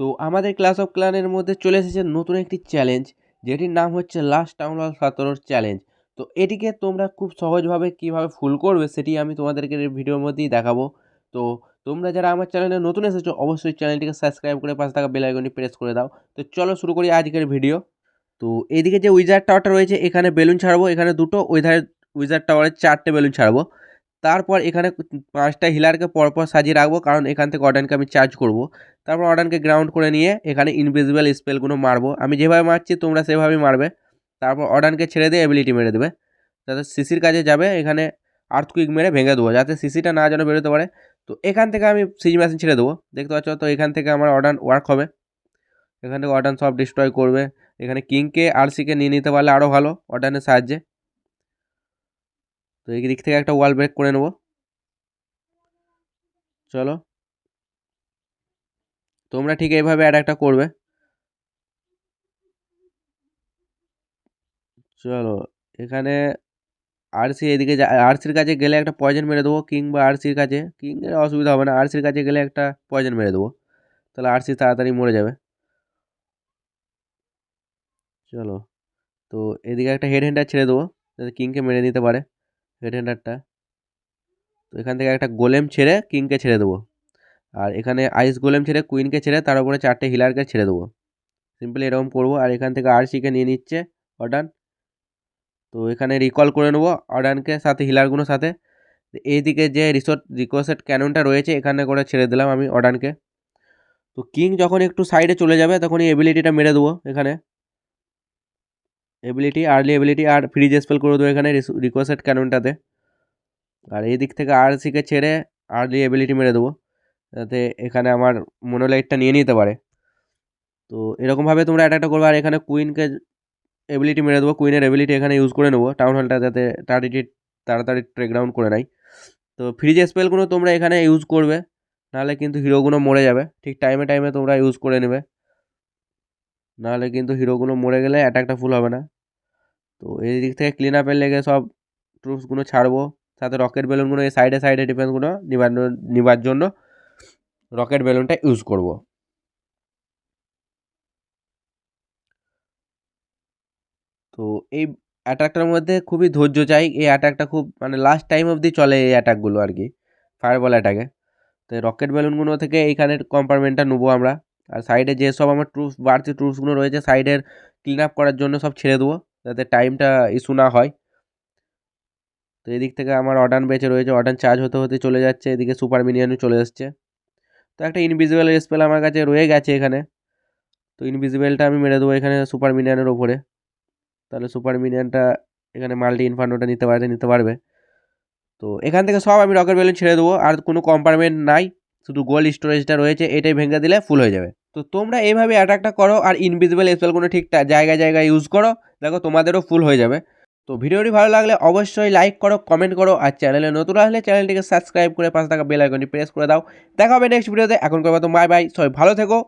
তো আমাদের class of ক্লানের মধ্যে চলে এসেছে নতুন একটি চ্যালেঞ্জ যেটির নাম হচ্ছে লাস্ট টাউন হল সতেরোর চ্যালেঞ্জ তো এটিকে তোমরা খুব সহজভাবে কীভাবে ফুল করবে সেটি আমি তোমাদেরকে ভিডিওর মধ্যেই দেখাবো। তো তোমরা যারা আমার চ্যানেলে নতুন এসেছ, অবশ্যই চ্যানেলটিকে সাবস্ক্রাইব করে পাশে থাকা বেল আইকনটি প্রেস করে দাও। তো চলো শুরু করি আজকের ভিডিও তো এদিকে যে উইজার টাওয়ারটা রয়েছে, এখানে বেলুন ছাড়বো। এখানে দুটো ওই ধারে উইজার টাওয়ারে চারটে বেলুন ছাড়বো। তারপর এখানে পাঁচটা হিলারকে পরপর সাজিয়ে রাখব, কারণ এখান থেকে অর্ডানকে আমি চার্জ করব। তারপর অর্ডানকে গ্রাউন্ড করে নিয়ে এখানে ইনভিজিবল স্পেলগুলো মারবো। আমি যেভাবে মারছি, তোমরা সেভাবেই মারবে। তারপর অর্ডানকে ছেড়ে দিয়ে এবিলিটি মেরে দেবে। যাতে সিসির কাজে যাবে, এখানে আর্থকুইক মেরে ভেঙে দেবো। যাতে সিসিটা না যেন বেরোতে পারে। তো এখান থেকে আমি সিজ মেশিন ছেড়ে দেবো। দেখতে পাচ্ছ তো, এখান থেকে আমার অর্ডান ওয়ার্ক হবে। এখান থেকে অর্ডান সব ডিস্ট্রয় করবে। এখানে কিংকে আরসিকে নিয়ে নিতে পারলে আরও ভালো, অর্ডানের সাহায্যে। তো এই দিক থেকে একটা ওয়াল ব্রেক করে নেব। চলো। তোমরা ঠিক এইভাবে অ্যাড অ্যাটাকটা করবে। চলো, এখানে আরসি এদিকে আরসির কাছে গেলে একটা পয়জন মেরে দেবো কিংবা আরসির কাছে। কিংয়ের অসুবিধা হবে না আরসির কাছে গেলে একটা পয়জন মেরে দেবো। তাহলে আরসি তাড়াতাড়ি মরে যাবে। চলো, তো এদিকে একটা হেড হ্যান্ডার ছেড়ে দেবো, যাতে কিংকে মেরে নিতে পারে। হেড তো এখান থেকে একটা গোলেম ছেড়ে কিংকে ছেড়ে দেবো। আর এখানে আইস গোলেম ছেড়ে কুইনকে ছেড়ে তার উপরে চারটে হিলারকে ছেড়ে দেবো। সিম্পলি এরকম করব আর এখান থেকে আরসিকে নিয়ে নিচ্ছে অর্ডান। তো এখানে রিকল করে নেব অর্ডানকে সাথে হিলারগুলোর সাথে। এইদিকে যে রিসোর্ট রিকোসেট ক্যাননটা রয়েছে এখানে করে ছেড়ে দিলাম আমি অর্ডানকে। তো কিং যখন একটু সাইডে চলে যাবে তখন এই এবিলিটিটা মেরে দেবো এখানে। এবিলিটি আর্লি এবিলিটি আর ফ্রিজ স্পেল করে দেবো এখানে রিকোসেট ক্যাননটাতে আর এই দিক থেকে আর সিকে ছেড়ে আর্লি এবিলিটি মেরে দেবো, যাতে এখানে আমার মনোলাইটটা নিয়ে নিতে পারে। তো এরকমভাবে তোমরা অ্যাটাকটা করবে, আর এখানে কুইনকে এবিলিটি মেরে দেবো কুইনের এবিলিটি এখানে ইউজ করে নেব টাউন হলটা যাতে তাড়াতাড়ি তাড়াতাড়ি ট্রেকডাউন করে নেয়। তো ফ্রিজ স্পেলগুলো তোমরা এখানে ইউজ করবে, নাহলে কিন্তু হিরোগুলো মরে যাবে। ঠিক টাইমে টাইমে তোমরা ইউজ করে নেবে। নাহলে কিন্তু হিরোগুলো মরে গেলে অ্যাটাকটা ফুল হবে না। তো এই দিক থেকে ক্লিন আপের লেগে সব ট্রুপসগুলো ছাড়বো। সাথে রকেট বেলুনগুলো এই সাইডে সাইডে ডিফেন্সগুলো নিবার নিবার জন্য রকেট বেলুনটা ইউজ করব। তো এই অ্যাটাকটার মধ্যে খুবই ধৈর্য চাই। এই অ্যাটাকটা খুব মানে লাস্ট টাইম অবধি চলে এই অ্যাটাকগুলো আর কি ফায়ার বল অ্যাটাকে তো রকেট বেলুনগুলো থেকে এইখানের কম্পার্টমেন্টটা নেব আমরা। আর সাইডে যেসব আমার ট্রুপস বাড়তি ট্রুপসগুলো রয়েছে সাইডের ক্লিন আপ করার জন্য সব ছেড়ে দেবো। যাতে টাইমটা ইস্যু না হয়। তো এদিক থেকে আমার অর্ডান বেঁচে রয়েছে অর্ডান চার্জ হতে হতে চলে যাচ্ছে, এদিকে সুপার মিনিয়নও চলে এসছে। তো একটা ইনভিজিবল স্পেল আমার কাছে রয়ে গেছে এখানে। তো ইনভিজিবলটা আমি মেরে দেবো এখানে সুপার মিনিয়নের ওপরে। তাহলে সুপার মিনিয়নটা এখানে মাল্টি ইনফার্নোটা নিতে পারবে নিতে পারবে। তো এখান থেকে সব আমি রকেট বেলুন ছেড়ে দেবো, আর কোনো কম্পার্টমেন্ট নাই। শুধু গোল্ড স্টোরেজটা রয়েছে, এটাই ভেঙে দিলে ফুল হয়ে যাবে। তো তোমরা এইভাবে অ্যাটাকটা করো আর ইনভিজিবল স্পেলগুলো ঠিকঠাক জায়গায় জায়গায় ইউজ করো। দেখো তোমাদেরও ফুল হয়ে যাবে। তো ভিডিওটি ভালো লাগলে অবশ্যই লাইক করো কমেন্ট করো আর চ্যানেলে নতুন আসলে চ্যানেলটিকে সাবস্ক্রাইব করে পাঁচ টাকা বেল আইকনটি প্রেস করে দাও। দেখা হবে নেক্সট ভিডিওতে এখন করব তো বাই বাই সবাই ভালো থেকো।